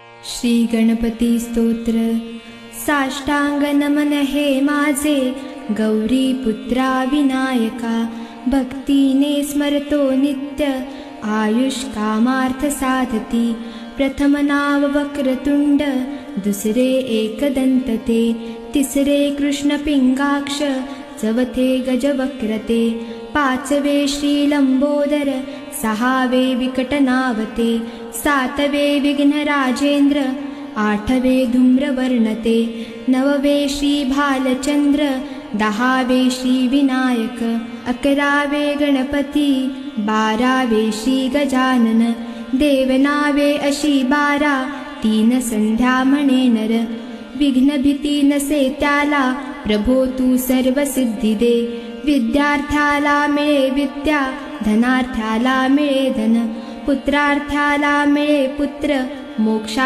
श्रीगणपतिस्तोत्र साष्टाङ्गनमन हे माझे। गौरीपुत्रा विनायका। भक्तीने स्मरतो नित्य। आयुष्कामार्थ साधती। प्रथम नाव वक्रतुण्ड दुसरे एकदन्तते तिसरे कृष्णपिङ्गाक्ष चवथे गजवक्रते पाचवे श्रीलम्बोदर सहावे विकटनावते सातवे विघ्नराजेन्द्र आठवे धूम्रवर्णते नववे श्रीभालचन्द्र दहावे श्रीविनायक अकरावे गणपति बारावे श्रीगजानन देवनावे अशी बारा तीन सन्ध्यामणे नर विघ्नभीति नसे त्याला प्रभो तू सर्वसिद्धिदे। विद्यार्थ्याला मिळे विद्या धनार्थ्याला मिळे धन पुत्रार्थाला मिळे पुत्र मोक्षा